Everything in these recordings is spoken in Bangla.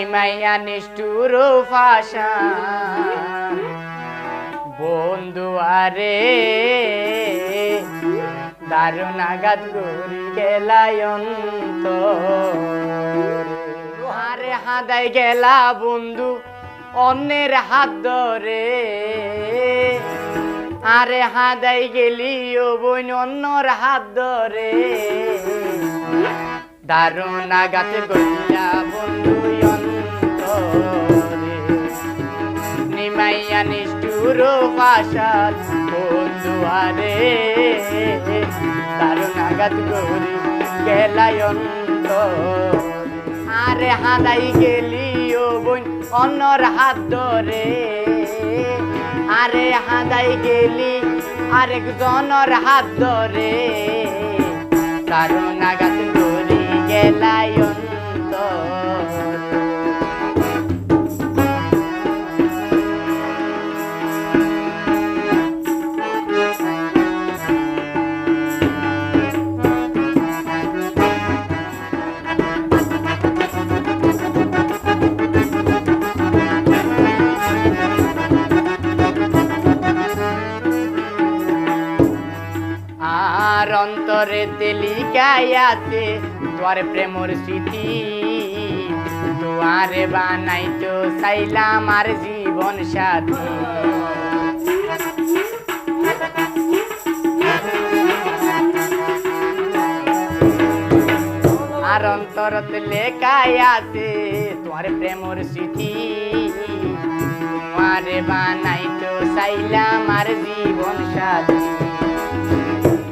নিমাইয়া নিষ্ঠুর ফাশা বন্ধু আরে, দারুণ আঘাত করি গেলায়ন্ত আরে হাদাই গেলা বন্ধু অন্যের হাত ধরে। আরে হাদাই গেলি ও বোন অন্যর হাত ধরে। দারুণ আঘাত করিয়া নিমাইয়া নিষ্ঠুর পাশাল বন্ধু আরে দারুণ আঘাত করি গেলাই অন্তরে। আরে হাদাই গেলি ও বোন অন্যর হাত ধরে। আরে হাদাই গেলি আরেকজনের হাত ধরে। দারুণ আঘাত করি গেলাই আর অন্তরে তেলিকায় আছে তোর প্রেমর স্মৃতি। তোয়ারে বানাই তো চাইলাম আর জীবন সাথী। আর অন্তরত লেখায় আছে তোমার প্রেমর স্মৃতি। তোমারে বানাই তো চাইলাম আর জীবন সাথী।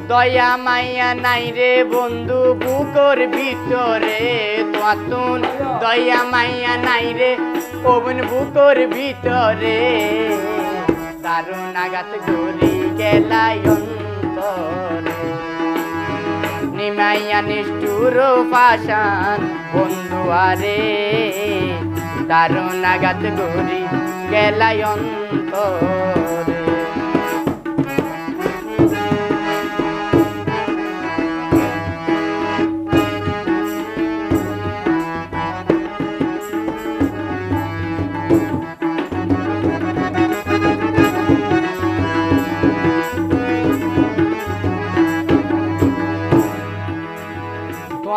দয়া মাইয়া নাই রে বন্ধু, বুকর ভিতরে তোয়াতুন দয়া মাইয়া নাই রে পবন বুকর ভিতরে। দারুণ আঘাত অন্তরে। নিমাইয়া নিষ্ঠুর পাশান বন্ধু আরে। দারুণ আঘাত গেলাই অন্তরে।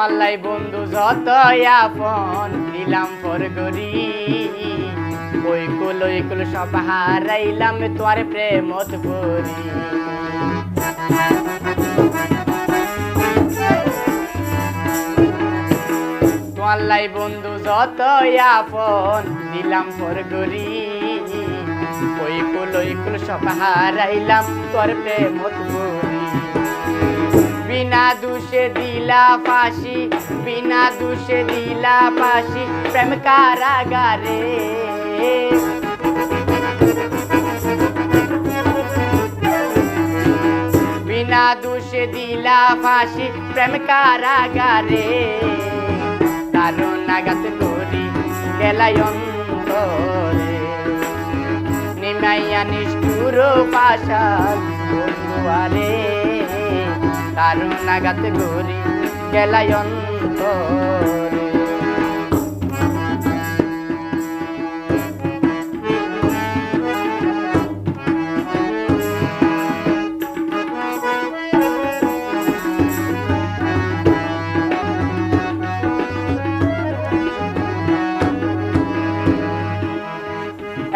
তোয়াল্লাই বন্ধু যত আপন দিলাম পর গরি ওই কুল সব হারাইলাম, তোর প্রেমত করি। তোয়াল্লাই বন্ধু যত আপন দিলাম পর গরি ওই কুল ওই কুল সব হারাইলাম, তোর প্রেমত করি। বিনা দুষে দিলা ফাঁসি, বিনা দুষে দিলা ফাঁসি, প্রেম কারাগারে। বিনা দুষে দিলা ফাঁসি, প্রেম কারাগারে। দারুণ আঘাত করি গেলাই নিমাইয়া নিষ্ঠুর পাশাল বন্ধুয়ারে। দারুণ আঘাত করি গেলাই অন্তরে।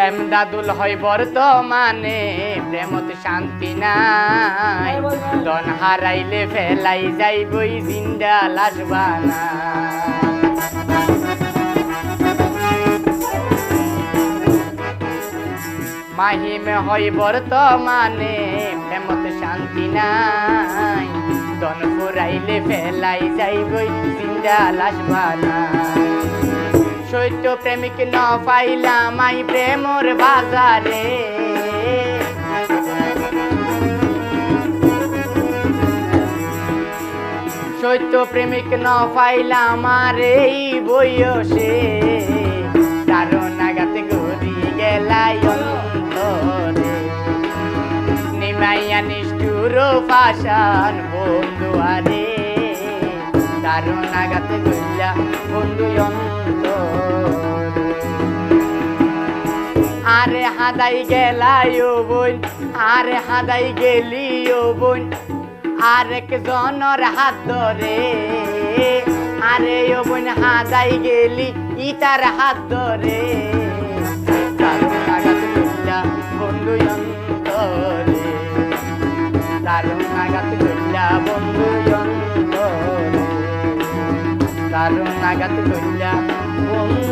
এমদাদুল হয় বর্তমানে প্রেমত শান্তি নাই। দন হারাইলে ফেলাই যাইবই জিন্দা লাশ বানা মাহিমে হয় বর্তমানে প্রেমত শান্তি নাই। দন ফুরাইলে ফেলাই যাইবই জিন্দা লাশ বানা সত্য প্রেমিক ন পাইলাম আই প্রেমর বাজারে। সত্য প্রেমিক ন পাইলাম আর এই গড়ি গেলাই নিমাইয়া নিষ্ঠুর পাশান বন্ধু আরে। দারুণ আগাতে গইলা বন্ধু অন্ত আরে হাদাই গেলাই ও বোন, আরে হাদাই গেলি ও বোন, আরেক জনর হাত ধরে। আরে ও বোন, হাদাই গেলি ইতার হাত ধরে। দারুণ আগাতে গইলা বন্ধু অন্তরে। দারুণ আগাতে অন্তরে দারুণ আঘাত বন্ধু